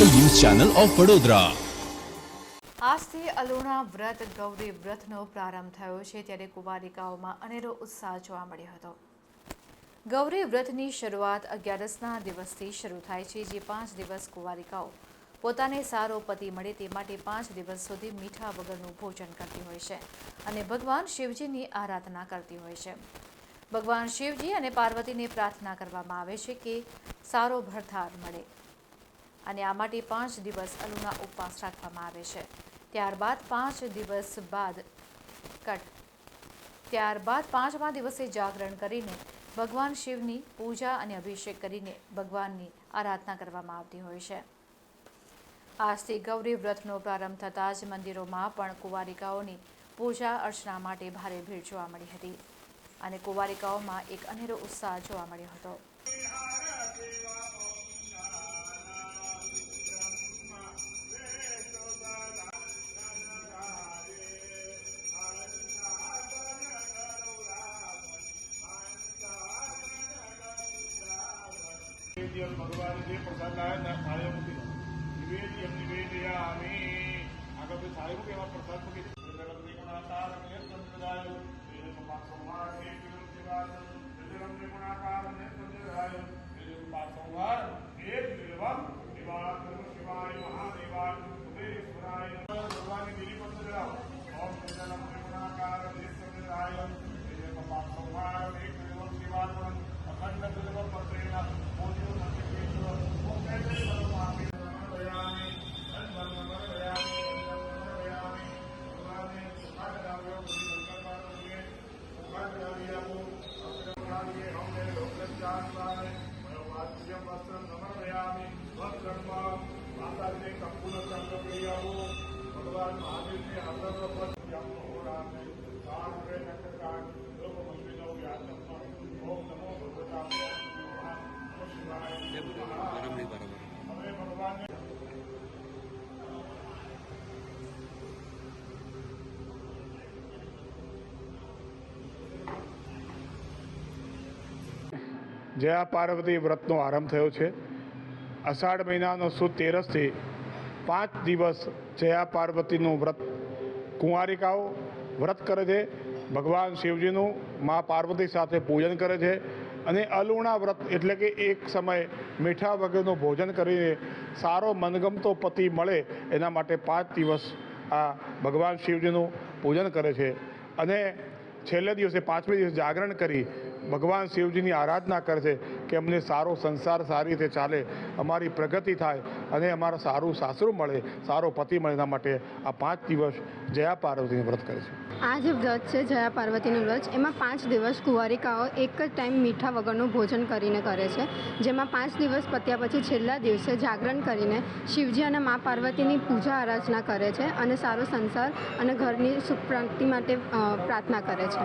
Channel of Vadodara. આજથી અલુણા વ્રત, ગૌરી વ્રતનો પ્રારંભ થયો છે, ત્યારે કુમારિકાઓમાં અનેરો ઉત્સાહ જોવા મળ્યો હતો. ગૌરી વ્રતની શરૂઆત અગિયારસના દિવસથી શરૂ થાય છે, જે પાંચ દિવસ કુંવારિકાઓ પોતાને સારો પતિ મળે તે માટે પાંચ દિવસ સુધી મીઠા વગરનું ભોજન કરતી હોય છે અને ભગવાન શિવજીની આરાધના કરતી હોય છે. ભગવાન શિવજી અને પાર્વતીને પ્રાર્થના કરવામાં આવે છે કે સારો ભરથાર મળે. અને આ માટે પાંચ દિવસ અલુના ઉપવાસ રાખવામાં આવે છે. ત્યારબાદ પાંચ દિવસ બાદ કટ. ત્યારબાદ પાંચમા દિવસે જાગરણ કરીને ભગવાન શિવની પૂજા અને અભિષેક કરીને ભગવાનની આરાધના કરવામાં આવતી હોય છે. આજથી ગૌરી વ્રતનો પ્રારંભ થતાં જ મંદિરોમાં પણ કુંવારિકાઓની પૂજા અર્ચના માટે ભારે ભીડ જોવા મળી હતી. અને કુંવારિકાઓમાં એક અનેરો ઉત્સાહ જોવા મળ્યો હતો. નિવેદ્યમ ભગવાન જે પ્રસાદાય ને થાળીઓ મૂકી દો નિવેદ્યમ નિવેદયામિ આગળ ભાઈ થાળી મૂકે એમાં પ્રસાદ મૂકી વાચ્યમ વસ્ત્ર નમઃ વસ્ત્રમ માતાજીને કંકુલ સંકલ્પિયાવો ભગવાન મહાદેવને અગ્રવ જયા પાર્વતી વ્રતનો આરંભ થયો છે. અષાઢ મહિનાનો સુદ તેરસથી પાંચ દિવસ જયા પાર્વતીનું વ્રત કુંવારિકાઓ વ્રત કરે છે. ભગવાન શિવજીનું મા પાર્વતી સાથે પૂજન કરે છે અને અલુણા વ્રત એટલે કે એક સમય મીઠા વગરનું ભોજન કરીને સારો મનગમતો પતિ મળે એના માટે પાંચ દિવસ આ ભગવાન શિવજીનું પૂજન કરે છે. અને છેલ્લે દિવસે પાંચમે દિવસે જાગરણ કરી ભગવાન શિવજીની આરાધના કરે છે કે અમને સારો સંસાર સારી રીતે ચાલે, અમારી પ્રગતિ થાય અને અમારા સારું સાસરું મળે, સારો પતિ મળે એના માટે આ પાંચ દિવસ જયા પાર્વતીનું વ્રત કરે છે. આ જે વ્રત છે જયા પાર્વતીનું વ્રત, એમાં પાંચ દિવસ કુંવારિકાઓ એક જ ટાઈમ મીઠા વગરનું ભોજન કરીને કરે છે. જેમાં પાંચ દિવસ પત્યા પછી છેલ્લા દિવસે જાગરણ કરીને શિવજી અને મા પાર્વતીની પૂજા આરાધના કરે છે અને સારો સંસાર અને ઘરની સુખ પ્રાપ્તિ માટે પ્રાર્થના કરે છે.